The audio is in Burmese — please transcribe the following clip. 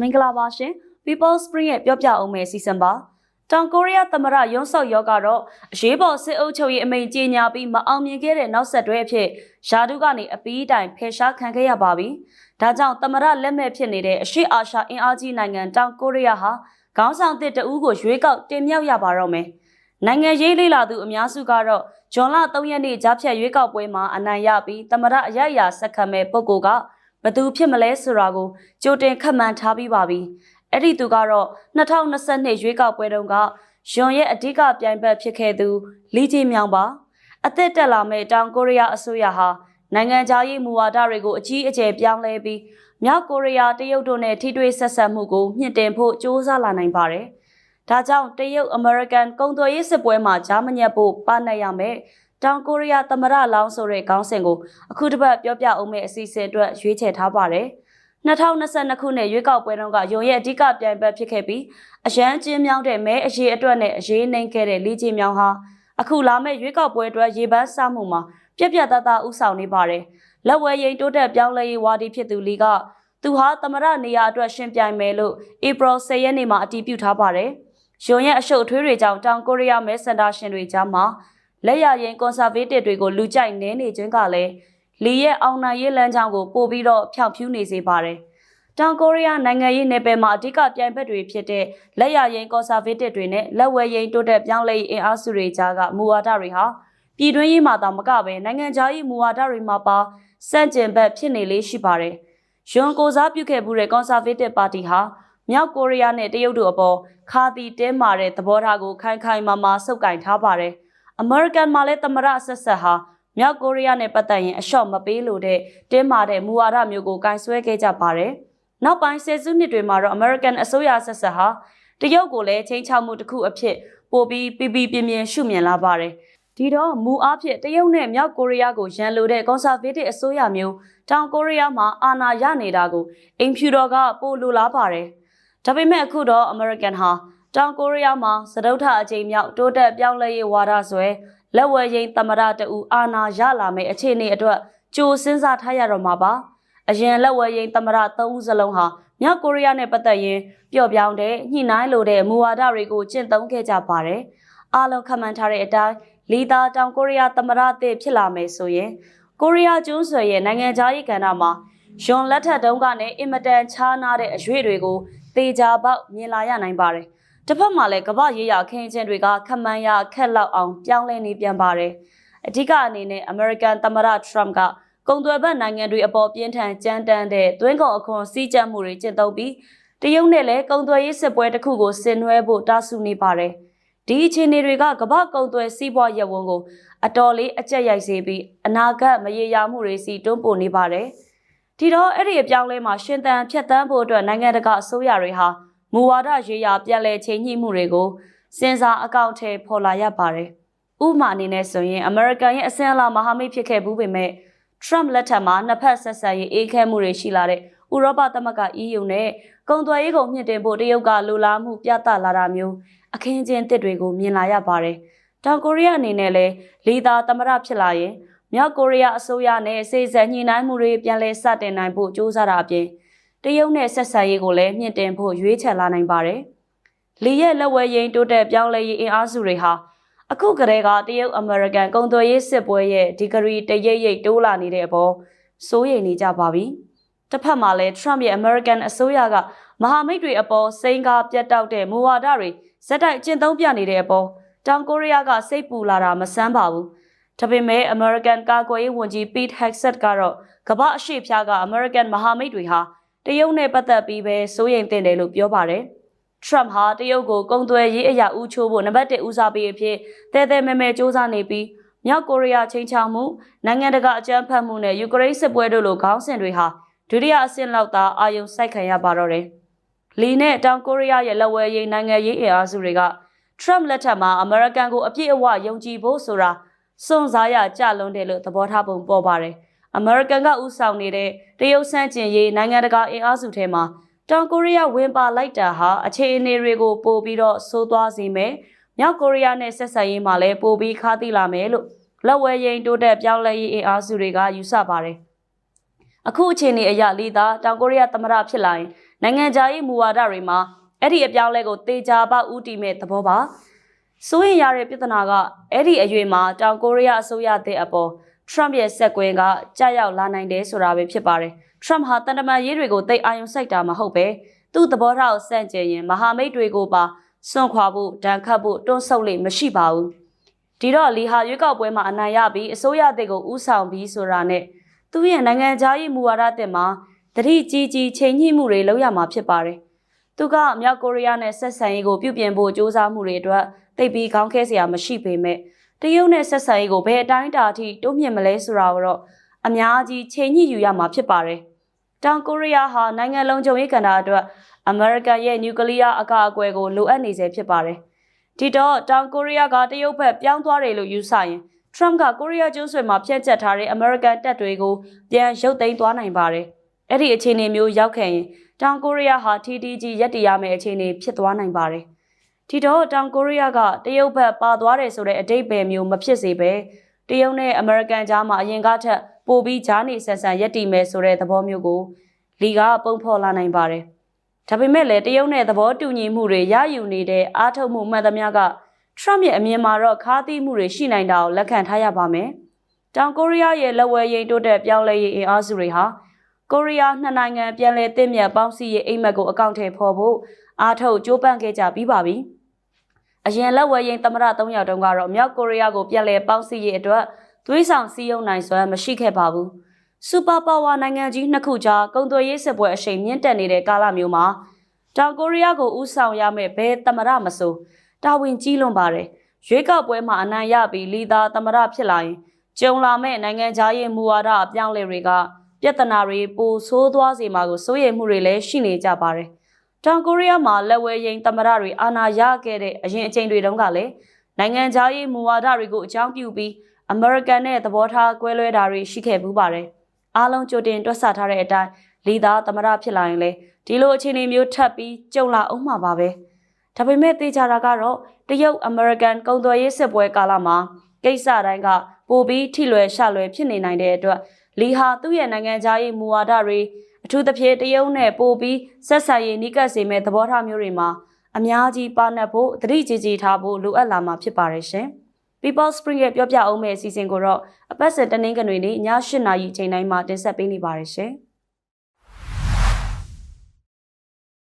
မင်္ဂလာပါရှင် People Spring ရဲ့ပြောပြအောင်မယ့်စီစဉ်ပါတောင်ကိုရီးယားသမ္မတယွန်ဆော့ယောကတော့အရေးပေါ်စစ်အုပ်ချုပ်ရေးအမိန့်ကြေညာပြီးမအောင်မြင်ခဲ့တဲ့နောက်ဆက်တွဲအဖြစ်ယာဒုကနေအပီးတိုင်ဖယ်ရှားခံခဲ့ရပါပြီ။ဒါကြောင့်သမ္မတလက်မဲ့ဖြစ်နေတဲ့အရှိအာရှအင်အားကြီးနိုင်ငံတောင်ကိုရီးယားဟာခေါင်းဆောင်တစ်တဦးကိုရွေးကောက်တင်မြှောက်ရပါတော့မယ်။နိုင်ငံရေးလေးလာသူအများစုကတော့ဂျွန်လ3ရက်နေ့ကြားဖြတ်ရွေးကောက်ပွဲမှာအနိုင်ရပြီးသမ္မတအရအရာဆက်ခံမဲ့ပုဂ္ဂိုလ်က ဘသူဖြစ်မလဲဆိုတာကိုကြိုတင်ခန့်မှန်းထားပြီးပါပြီ။အဲ့ဒီသူကတော့2022ရွေးကောက်ပွဲတုန်းကယွန်ရဲ့အဓိကပြိုင်ဘက်ဖြစ်ခဲ့သူလီဂျီမြောင်ပါ။အသက်တက်လာမဲ့တောင်ကိုရီးယားအစိုးရဟာနိုင်ငံခြားရေးမူဝါဒတွေကိုအကြီးအကျယ်ပြောင်းလဲပြီးမြောက်ကိုရီးယားတရုတ်တို့နဲ့ထိတွေ့ဆက်ဆံမှုကိုမြင့်တင်ဖို့စ조사လာနိုင်ပါတယ်။ဒါကြောင့်တရုတ်အမေရိကန်ကုန်သွယ်ရေးစစ်ပွဲမှာဂျာမညက်ဖို့ပါနိုင်ရမယ်။ တောင်ကိုရီးယားသမ္မတလောင်းဆိုတဲ့ခေါင်းစဉ်ကိုအခုတစ်ပတ်ပြောပြအောင်မယ့်အစီအစဉ်အတွက်ရွေးချယ်ထားပါတယ်။2022ခုနှစ်ရွေးကောက်ပွဲတုန်းကယုံရဲ့အဓိကပြိုင်ဘက်ဖြစ်ခဲ့ပြီးအရန်ကျင်းမြောင်းတဲ့မဲအရေးအတွက်နဲ့အရေးနှိမ်ခဲ့တဲ့လီဂျီမြောင်းဟာအခုလာမယ့်ရွေးကောက်ပွဲအတွက်ရေပန်းစားမှုမှာပြက်ပြက်သားသားဥဆောင်နေပါတယ်။လက်ဝဲရင်တိုးတက်ပြောင်းလဲရေးဝါဒီဖြစ်သူလီကသူဟာသမရနေရာအတွက်ရှင်ပြိုင်မယ်လို့ဧပြီ10ရက်နေ့မှာအတည်ပြုထားပါတယ်။ယွန်ရဲ့အရှုပ်ထွေးတွေကြောင့်တောင်ကိုရီးယားမဲစင်တာရှင်တွေကြားမှာ လက်ရရင်ကွန်ဆာဗေးတစ်တွေကိုလူကြိုက်နေနေခြင်းကလည်းလီရဲ့အောင်နိုင်ရေးလမ်းကြောင်းကိုပို့ပြီးတော့ဖြောင့်ဖြူးနေစေပါတယ်။တောင်ကိုရီးယားနိုင်ငံရေးနယ်ပယ်မှာအဓိကပြိုင်ဘက်တွေဖြစ်တဲ့လက်ရရင်ကွန်ဆာဗေးတစ်တွေနဲ့လက်ဝဲရင်တိုးတက်ပြောင်းလဲရေးအင်အားစုတွေကြားကမူဝါဒတွေဟာပြည်တွင်းရေးမှာသာမကဘဲနိုင်ငံခြားရေးမူဝါဒတွေမှာပါစန့်ကျင်ဘက်ဖြစ်နေလေးရှိပါတယ်။ယွန်ကိုစားပြုခဲ့မှုတဲ့ကွန်ဆာဗေးတစ်ပါတီဟာမြောက်ကိုရီးယားနဲ့တရုတ်တို့အပေါ်ခါတီတင်းမာတဲ့သဘောထားကိုခိုင်ခိုင်မာမာစုပ်ကင်ထားပါတယ်။ American မှာလည်းသမရဆက်ဆက်ဟာမြောက်ကိုရီးယားနဲ့ပတ်သက်ရင်အလျှော့မပေးလို့တဲ့တင်းမာတဲ့မူဝါဒမျိုးကိုကင်ဆွဲခဲ့ကြပါတယ်။နောက်ပိုင်းဆယ်စုနှစ်တွေမှာတော့ American အစိုးရဆက်ဆက်ဟာတရုတ်ကိုလည်းချိန်ချောက်မှုတစ်ခုအဖြစ်ပိုပြီးပြပြပြင်းပြင်းရှုမြင်လာပါတယ်။ဒီတော့မူအားဖြင့်တရုတ်နဲ့မြောက်ကိုရီးယားကိုရန်လိုတဲ့ conservative အစိုးရမျိုးတောင်ကိုရီးယားမှာအာဏာရနေတာကိုအိမ်ဖြူတော်ကပိုလိုလားပါတယ်။ဒါပေမဲ့အခုတော့ American ဟာ တောင်ကိုရီးယားမှာစတုထအကြိမ်မြောက်တိုးတက်ပြောင်းလဲရေးဝါဒဆွဲလက်ဝဲရင်သမရတူအာနာရလာမယ့်အခြေအနေအတွက်ကြိုစဉ်းစားထားရတော့မှာပါအရင်လက်ဝဲရင်သမရသုံးဦးစလုံးဟာမြောက်ကိုရီးယားနဲ့ပတ်သက်ရင်ပျော့ပြောင်းတဲ့ညှိနှိုင်းလိုတဲ့မူဝါဒတွေကိုကျင့်သုံးခဲ့ကြပါတယ်အားလုံးခန့်မှန်းထားတဲ့အတိုင်းလီတာတောင်ကိုရီးယားသမရအသစ်ဖြစ်လာမယ်ဆိုရင်ကိုရီးယားကျွန်းဆွယ်ရဲ့နိုင်ငံခြားရေးကဏ္ဍမှာယွန်လက်ထက်တုန်းကနဲ့အင်မတန်ခြားနာတဲ့အရွေတွေကိုသေချာပေါက်မြင်လာရနိုင်ပါတယ်။ တစ်ဖက်မှာလည်းကမ္ဘာရေးရာခင်းချင်းတွေကခမန်းရခက်လောက်အောင်ပြောင်းလဲနေပြန်ပါတယ်အဓိကအနေနဲ့ American သမ္မတ Trump ကကုန်သွယ်ဘက်နိုင်ငံတွေအပေါ်ပြင်းထန်ကြမ်းတမ်းတဲ့သွင်းကုန်အခွန်စည်းကြပ်မှုတွေကျင့်သုံးပြီးတရုတ်နဲ့လည်းကုန်သွယ်ရေးစစ်ပွဲတစ်ခုကိုဆင်နွှဲဖို့တားဆူနေပါတယ်ဒီအခြေအနေတွေကကမ္ဘာကုန်သွယ်စီးပွားရေးဝန်ကိုအတော်လေးအကျက်ရိုက်စေပြီးအနာဂတ်မရေရာမှုတွေစီတွန်းပို့နေပါတယ်ဒီတော့အဲ့ဒီအပြောင်းလဲမှာရှင်သန်ဖြတ်တန်းဖို့အတွက်နိုင်ငံတကာအစိုးရတွေဟာ မူဝါဒရေးရာပြန်လည်ချိန်ညှိမှုတွေကိုစဉ်းစားအကောင့်ထဲပေါ်လာရပါတယ်။ဥပမာအနေနဲ့ဆိုရင် American ရဲ့အစင်းအလာမဟာမိတ်ဖြစ်ခဲ့ဘူးပေမဲ့ Trump လက်ထက်မှာနှစ်ဖက်ဆက်ဆံရေးအေးခဲမှုတွေရှိလာတဲ့ဥရောပသမဂ္ဂ EU နဲ့ကုန်သွယ်ရေးကိုမြင့်တင်ဖို့တရုတ်ကလိုလားမှုပြသလာတာမျိုးအခင်းကျင်းတစ်တွေကိုမြင်လာရပါတယ်။တောင်ကိုရီးယားအနေနဲ့လည်းလီသာသမရဖြစ်လာရင်မြောက်ကိုရီးယားအစိုးရနဲ့စေစံညှိနှိုင်းမှုတွေပြန်လည်စတင်နိုင်ဖို့ကြိုးစားတာအပြင် တရုတ်နဲ့ဆက်ဆံရေးကိုလည်းမြင့်တင်ဖို့ရွေးချယ်လာနိုင်ပါတယ်။လီရဲ့လက်ဝဲရင်တိုးတက်ပြောင်းလဲရေးအင်အားစုတွေဟာအခုကတည်းကတရုတ်အမေရိကန်ကုန်သွယ်ရေးစစ်ပွဲရဲ့ဒီဂရီတရိပ်ရိပ်တိုးလာနေတဲ့အပေါ်စိုးရိမ်နေကြပါပြီ။တစ်ဖက်မှာလည်း Trump ရဲ့ American အစိုးရကမဟာမိတ်တွေအပေါ်စိန်ကားပြတ်တောက်တဲ့မူဝါဒတွေဇက်တိုက်ကျင့်သုံးပြနေတဲ့အပေါ်တောင်ကိုရီးယားကစိတ်ပူလာတာမဆန်းပါဘူး။ဒါပေမဲ့ American ကာကွယ်ရေးဝန်ကြီး Pete Hegseth ကတော့ကမ္ဘာအရှေ့ဖျားက American မဟာမိတ်တွေဟာ တရုတ်နဲ့ပတ်သက်ပြီးပဲစိုးရိမ်တင်တယ်လို့ပြောပါတယ်။ Trump ဟာတရုတ်ကိုကုံသွယ်ရေးအရာဦးချိုးဖို့နံပါတ်1ဦးစားပေးအဖြစ်တဲတဲမဲမဲစ조사နေပြီးမြောက်ကိုရီးယားချိန်ချောင်မှုနိုင်ငံတကာအကြမ်းဖက်မှုနဲ့ယူကရိန်းစစ်ပွဲတို့လိုခေါင်းစဉ်တွေဟာဒုတိယအဆင့်လောက်သာအာရုံစိုက်ခံရပါတော့တယ်။လီနဲ့တောင်ကိုရီးယားရဲ့လက်ဝဲရေးနိုင်ငံရေးအင်အားစုတွေက Trump လက်ထက်မှာအမေရိကန်ကိုအပြည့်အဝယုံကြည်ဖို့ဆိုတာစွန့်စားရကြလွန်းတယ်လို့သဘောထားပုံပေါ်ပါတယ်။ အမေရိကန်ကဥဆောင်နေတဲ့တရုတ်ဆန့်ကျင်ရေးနိုင်ငံတကာအင်အားစုထဲမှာတောင်ကိုရီးယားဝင်ပါလိုက်တာဟာအခြေအနေတွေကိုပိုပြီးတော့ဆိုးသွားစေမယ်။မြောက်ကိုရီးယားနဲ့ဆက်ဆံရေးမှာလည်းပိုပြီးခါသီလာမယ်လို့လက်ဝဲရင်တိုးတက်ပြောင်းလဲရေးအင်အားစုတွေကယူဆပါတယ်။အခုအခြေအနေအရလီသာတောင်ကိုရီးယားသမ္မတဖြစ်လာရင်နိုင်ငံခြားရေးမူဝါဒတွေမှာအဲ့ဒီအပြောင်းအလဲကိုတေချာပေါဥတီမဲ့သဘောပါစိုးရင်ရတဲ့ပြဿနာကအဲ့ဒီအရွေမှာတောင်ကိုရီးယားအစိုးရတဲ့အပေါ် Trump ရဲ့ဆက်ကွင်းကကြာရောက်လာနိုင်တယ်ဆိုတာပဲဖြစ်ပါတယ်။ Trump ဟာတန်တမာရေးတွေကိုတိတ်အာရုံစိုက်တာမဟုတ်ပဲသူ့သဘောထားကိုစန့်ကျင်ရင်မဟာမိတ်တွေကိုပါစွန့်ခွာဖို့ဒဏ်ခတ်ဖို့တွန်းဆုတ်လိမ့်မရှိပါဘူး။ဒီတော့လီဟာရွေးကောက်ပွဲမှာအနိုင်ရပြီးအစိုးရအသစ်ကိုဥဆောင်ပြီးဆိုတာနဲ့သူ့ရဲ့နိုင်ငံခြားရေးမူဝါဒအသစ်မှာတတိကြီးကြီးချိန်ညှိမှုတွေလုပ်ရမှာဖြစ်ပါတယ်။သူကမြောက်ကိုရီးယားနဲ့ဆက်ဆံရေးကိုပြုပြင်ဖို့ကြိုးစားမှုတွေအတွက်တိတ်ပြီးခေါင်းခဲစရာမရှိပေမဲ့ တရုတ်နဲ့ဆက်ဆံရေးကိုဘယ်အတိုင်းအတာအထိတိုးမြင့်မလဲဆိုတာကိုတော့အများကြီးချိန်ညှိယူရမှာဖြစ်ပါတယ်။တောင်ကိုရီးယားဟာနိုင်ငံလုံးချုပ်ရေးကဏ္ဍအတွက်အမေရိကန်ရဲ့နျူကလ িয়ার အကာအကွယ်ကိုလိုအပ်နေစေဖြစ်ပါတယ်။ဒီတော့တောင်ကိုရီးယားကတရုတ်ဘက်ပြောင်းသွားတယ်လို့ယူဆရင် Trump ကကိုရီးယားကျွန်းဆွယ်မှာဖျက်ချထားတဲ့အမေရိကန်တပ်တွေကိုပြန်ရုပ်သိမ်းသွားနိုင်ပါတယ်။အဲ့ဒီအခြေအနေမျိုးရောက်ခဲ့ရင်တောင်ကိုရီးယားဟာ TTG ရပ်တည်ရမယ့်အခြေအနေဖြစ်သွားနိုင်ပါတယ်။ ဒီတော့တောင်ကိုရီးယားကတရုတ်ဘက်ပါသွားတယ်ဆိုတဲ့အတိတ်ပဲမျိုးမဖြစ်စေပဲတရုတ်နဲ့အမေရိကန်ကြားမှာအရင်ကထက်ပိုပြီးဂျားနေဆန်ဆန်ရပ်တည်မယ်ဆိုတဲ့သဘောမျိုးကိုလီကပုံဖော်လာနိုင်ပါတယ်။ဒါပေမဲ့လည်းတရုတ်နဲ့သဘောတူညီမှုတွေရယူနေတဲ့အားထုတ်မှုမှန်သမျှက Trump ရဲ့အမြင်မှာတော့ခါးသီးမှုတွေရှိနိုင်တာကိုလက်ခံထားရပါမယ်။တောင်ကိုရီးယားရဲ့လက်ဝဲရင်တိုးတက်ပြောင်းလဲရေးအင်အားစုတွေဟာကိုရီးယားနှစ်နိုင်ငံပြန်လည်တည်မြတ်ပေါင်းစည်းရေးအိမ်မက်ကိုအကောင့်ထဲဖော်ဖို့အားထုတ်ကြိုးပမ်းခဲ့ကြပြီးပါပြီ။ အရင်လက်ဝဲရင်သမရ၃ယောက်တုန်းကတော့မြောက်ကိုရီးယားကိုပြန်လည်ပေါင်းစည်းရေးအတွက်သွေးဆောင်စည်းရုံးနိုင်စွမ်းမရှိခဲ့ပါဘူး။စူပါပါဝါနိုင်ငံကြီးနှစ်ခုကြားကုန်သွယ်ရေးစစ်ပွဲအရှိန်မြင့်တက်နေတဲ့ကာလမျိုးမှာတောင်ကိုရီးယားကိုဥဆောင်ရမယ့်ဘယ်သမရမဆိုတာဝန်ကြီးလွန်ပါတယ်။ရွေးကောက်ပွဲမှာအနိုင်ရပြီးလီသာသမရဖြစ်လာရင်ကြုံလာမဲ့နိုင်ငံခြားရေးမူဝါဒအပြောင်းလဲတွေကပြဿနာတွေပိုဆိုးသွားစေမှာကိုစိုးရိမ်မှုတွေလည်းရှိနေကြပါတယ်။ တောင်ကိုရီးယားမှာလက်ဝဲရင်သမရတွေအာဏာရခဲ့တဲ့အရင်အချိန်တွေတုန်းကလည်းနိုင်ငံခြားရေးမူဝါဒတွေကိုအကြောင်းပြုပြီးအမေရိကန်နဲ့သဘောထားကွဲလွဲတာတွေရှိခဲ့မှုပါတယ်။အားလုံးကြိုတင်တွက်ဆထားတဲ့အတိုင်းလီသာသမရဖြစ်လာရင်လေဒီလိုအခြေအနေမျိုးထပ်ပြီးကြုံလာအောင်မှာပါပဲ။ဒါပေမဲ့တေချာတာကတော့တရုတ်အမေရိကန်ကုန်သွယ်ရေးစစ်ပွဲကာလမှာကိစ္စတိုင်းကပိုပြီးထိလွယ်ရှလွယ်ဖြစ်နေနိုင်တဲ့အတွက်လီဟာသူ့ရဲ့နိုင်ငံခြားရေးမူဝါဒတွေအ ထူးသဖြင့်တရုတ်နဲ့ပိုပြီးဆက်ဆံရေးနှိကပ်စေမဲ့သဘောထားမျိုးတွေမှာအများကြီးပါနှက်ဖို့သတိကြီးကြီးထားဖို့လိုအပ်လာမှာဖြစ်ပါတယ်ရှင်။ People Spring ရဲ့ပြောပြအောင်မယ့်အစီအစဉ်ကိုတော့အပတ်စဉ်တနင်္ဂနွေနေ့ည8:00နာရီချိန်တိုင်းမှာတင်ဆက်ပေးနေပါတယ်ရှင်။